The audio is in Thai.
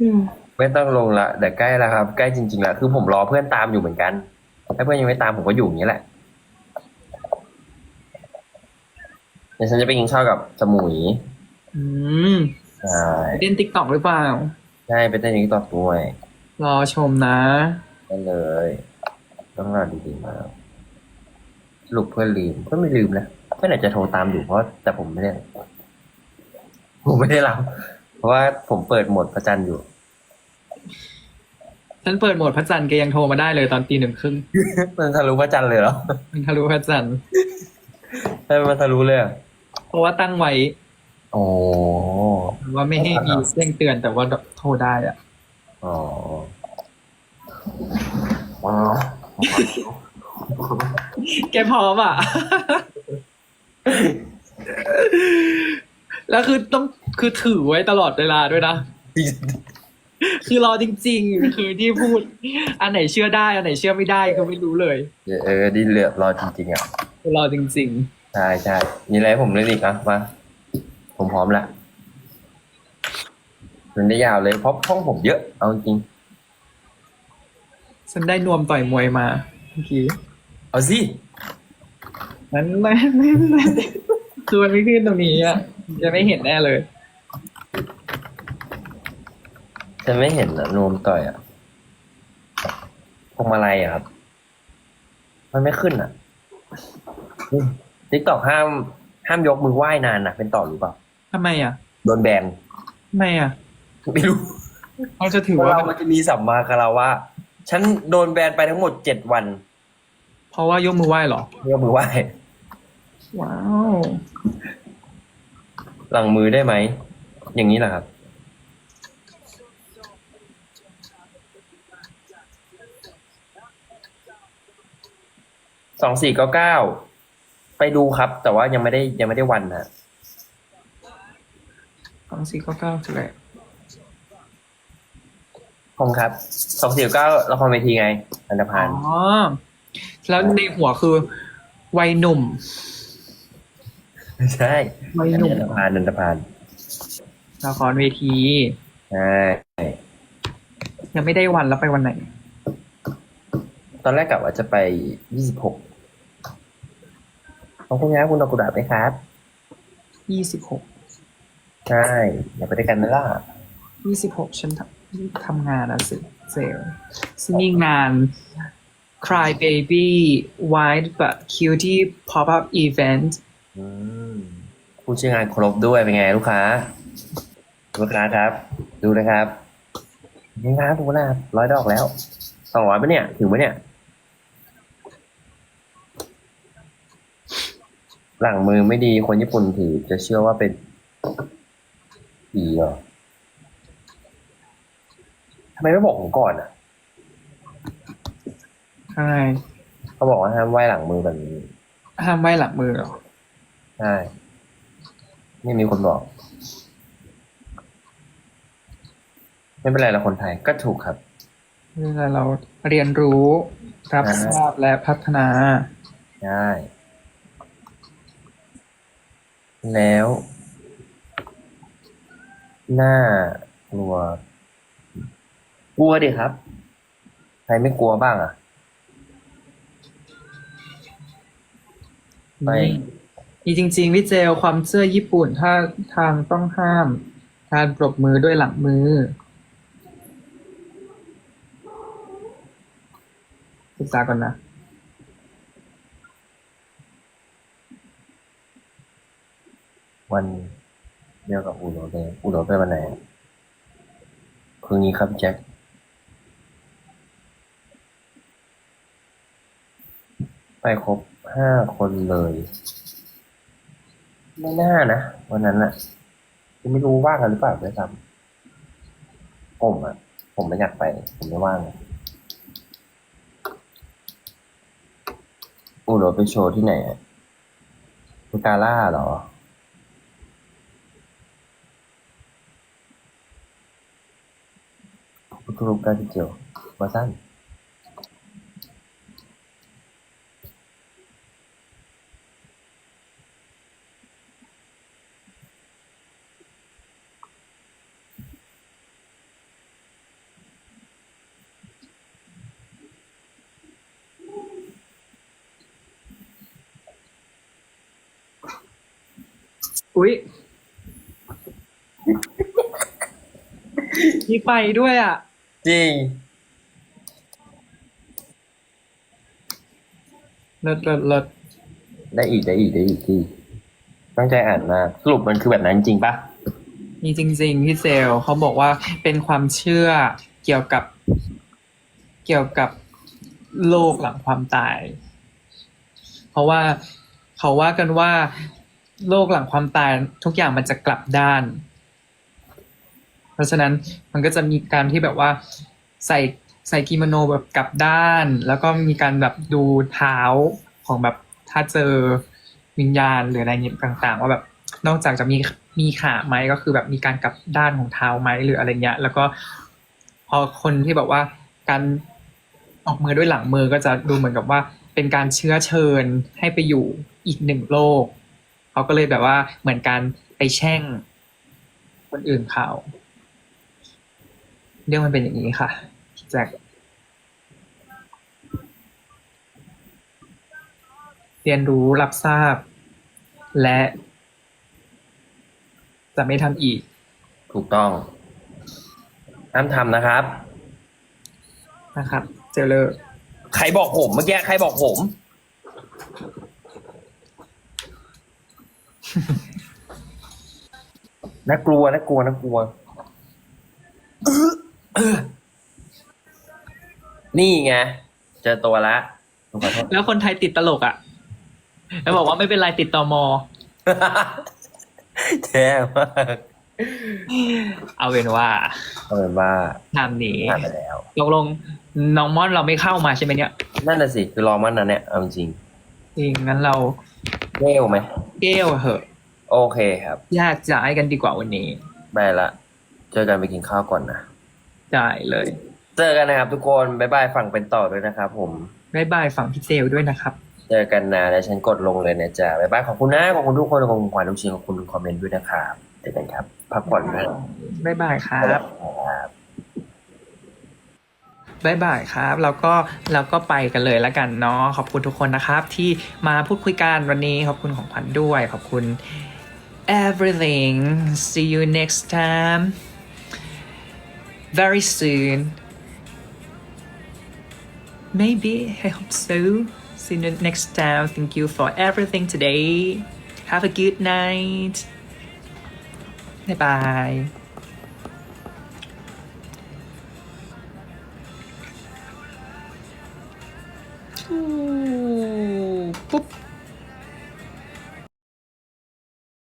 อืมไม่ต้องลงละแต่ใกล้แล้วครับ ใกล้จริงๆแล้วคือผมรอเพื่อนตามอยู่เหมือนกันถ้าเพื่อนยังไม่ตามผมก็อยู่อย่างนี้แหละเดี๋ยวฉันจะไปกินข้าวกับสมุยอืมใช่เล่นติ๊กต็อกหรือเปล่าใช่ไปเต้นอย่างนี้ต่อด้วยรอชมนะได้เลย ต้องรอดีๆมากสรุปเพื่อนลืมเพื่อนไม่ลืมนะเพื่อนอาจจะโทรตามอยู่เพราะแต่ผมไม่ได้ผมไม่ได้รับเพราะว่าผมเปิดโหมดประจันอยู่ ฉันเปิดโหมดพระจันทร์แกยังโทรมาได้เลยตอนตีหนึ่งครึ่งมันทะลุพระจันทร์เลยเหรอมันทะลุพระจันทร์ใช่มันทะลุเลยเหรอเพราะว่าตั้งไว้โอ้ว่าไม่ให้มีแจ้งเตือนแต่ว่าโทรได้อะอ๋ออ๋อแกพร้อมอะ แล้วคือต้องคือถือไว้ตลอดเวลาด้วยนะ คือรอจริง ๆ คือที่พูด อันไหนเชื่อได้ อันไหนเชื่อไม่ได้ก็ไม่รู้เลยเออดีเหลือบรอจริงๆอะคือรอจริง ใช่ใช่มีอะไรให้ผมเล่นอีกอะมาผมพร้อมแล้วมันได้ยาวเลยเพราะห้องผมเยอะเอาจริงๆ ฉันได้นวมต่อยมวยมาเมื่อกี้เอาสินั้นไม่ไม่ไม่คือมันไม่ขึ้นตรงนี้อะจะไม่เห็นแน่เลย จะไม่เห็นอะนวมต่อยอะพวงมาลัยอะครับ มันไม่ขึ้นอะทิกตอกห้ามห้ามยกมือไหว้นานนะเป็นต่อหรือเปล่าทำไมอะโดนแบนทำไมอะไม่รู้เขาจะถือเพราะว่าเรามันจะมีสัมมาคาราวะฉันโดนแบนไปทั้งหมดเจ็ดวัน เพราะว่ายกมือไหว้เหรอยกมือไหว้ว้าวหลังมือได้ไหม อย่างนี้แหละครับ สองสี่เก้าเก้าไปดูครับ แต่ว่ายังไม่ได้ยังไม่ได้วันนะสองสี่เก้าเก้าจุดแหละผมครับสองสี่เก้าละครเวทีไง อันดพานอ๋อ แล้วในหัวคือ วัยหนุ่ม ใช่วัยอันหนี้นุ่มอันดพานอันดพานละครเวทีใช่ยังไม่ได้วันแล้วไปวันไหน ตอนแรกกะว่าจะไปยี่สิบหก ขอบคุณครับคุณดอกกุดาบไหมครับ ยี่สิบหก ใช่อยากไปด้วยกันไหมล่ะยี่สิบหกฉันทำทำงานอะสิเซลซึ่งมีงาน Cry Baby Wide but Cutie Pop Up Event อืมผู้ใช้งานครบด้วยเป็นไงลูกค้า ลูกค้าครับ ดูนะครับนี่ครับดูนะครับร้อยดอกแล้วสองร้อยปะเนี่ย ถึงปะเนี่ย หลังมือไม่ดีคนญี่ปุ่นถือจะเชื่อว่าเป็นผีเหรอทำไมไม่บอกผมก่อนอะใช่เขาบอกว่าห้ามไหว้หลังมือแบบนี้ห้ามไว้หลังมือเหรอใช่นี่มีคนบอก ไม่เป็นไรเราคนไทยก็ถูกครับเวลาเราเรียนรู้ รับอ่าทราบและพัฒนา ใช่ แล้วหน้ากลัว กลัวดิครับ ใครไม่กลัวบ้างอะ ไม่นี่จริง ๆ พี่เจลความเชื่อญี่ปุ่น ถ้าทางต้องห้ามการปรบมือด้วยหลังมือศึกษาก่อนนะ วันเดียวกับอูโรเลยอูโรไปวันไหนอะคืนนี้ครับแจ็คไปครบห้าคนเลย ไม่น่านะวันนั้นอะยังไม่รู้ว่างกันหรือเปล่าด้วยซ้ำผมอะผมไม่อยากไป ผมไม่ว่างอูโรไปโชว์ที่ไหนอะกาล่าเหรอ กลุ่มการเกี่ยวมาสั้นอุ้ยมีไฟด้วยอะ จริง เลิศเลิศเลิศได้อีกได้อีกได้อีกที่ตั้งใจอ่านมากสรุปมันคือแบบนั้นจริงปะมีจริง ๆ พี่เซลเขาบอกว่าเป็นความเชื่อเกี่ยวกับ เกี่ยวกับโลกหลังความตาย เพราะว่าเขาว่ากันว่า โลกหลังความตายทุกอย่างมันจะกลับด้านเพ ราะฉะนั้นมันก็จะมีการที่แบบว่าใส่ใส่กิโมโนแบบกลับด้าน แล้วก็มีการแบบดูเท้าของแบบถ้าเจอวิญญาณหรืออะไรเงี้ยต่าง ๆ ว่าแบบนอกจากจะมีมีขาไหมก็คือแบบมีการกลับด้านของเท้าไหมหรืออะไรเงี้ยแล้วก็พอคนที่แบบว่าการออกมือด้วยหลังมือก็จะดูเหมือนกับว่า เป็นการเชื้อเชิญให้ไปอยู่อีกหนึ่งโลกเขาก็เลยแบบว่าเหมือนการไปแช่งคนอื่นเขา เรื่องมันเป็นอย่างนี้ค่ะพี่แจ็คเรียนรู้รับทราบ และ จะไม่ทำอีก ถูกต้องห้ามทำนะครับ นะครับ เจอเลยใครบอกผมเมื่อกี้ใครบอกผม น่ากลัวน่ากลัวน่ากลัว นี่ไง เจอตัวละขอโทษ แล้วคนไทยติดตลกอะ่ะ แล้วบอกว่าไม่เป็นไรติดตอมอ แย่มากเอาเป็นว่าเอาเป็นว่าทำนี้ผ่านไปแล้ว ตกลงน้องม่อนเราไม่เข้ามาใช่ไหมเนี่ยนั่นน่ะสิคือรอมันนะเนี่ยเอาจริงจริงงั้นเราเร็วไหม เก้วเหอะโอเคครับแยกย้ายกันดีกว่าวันนี้ ได้ละ เจอกันไปกินข้าวก่อนนะ ได้เลย เจอกันนะครับทุกคนบ๊ายบายฝั่งเป็นต่อด้วยนะครับ ผมบ๊ายบายฝั่งพี่เจลด้วยนะครับ เจอกันนะแล้วฉันกดลงเลยนะจ๊ะบ๊ายบายขอบคุณนะขอบคุณทุกคนขอบคุณขวัญทุกชิ้นขอบคุณคอมเมนต์ด้วยนะครับเจอกันครับ พักผ่อนนะบ๊ายบายครัครับบบ๊ายบายครับแล้วก็แล้วก็ไปกันเลยแล้วกันเนาะขอบคุณทุกคนนะครับ ที่มาพูดคุยกันวันนี้ขอบคุณของขวัญด้วย ขอบคุณ everything see you next time very soon maybe I hope so. See you next time. Thank you for everything today. Have a good night. Bye bye ปุ๊บ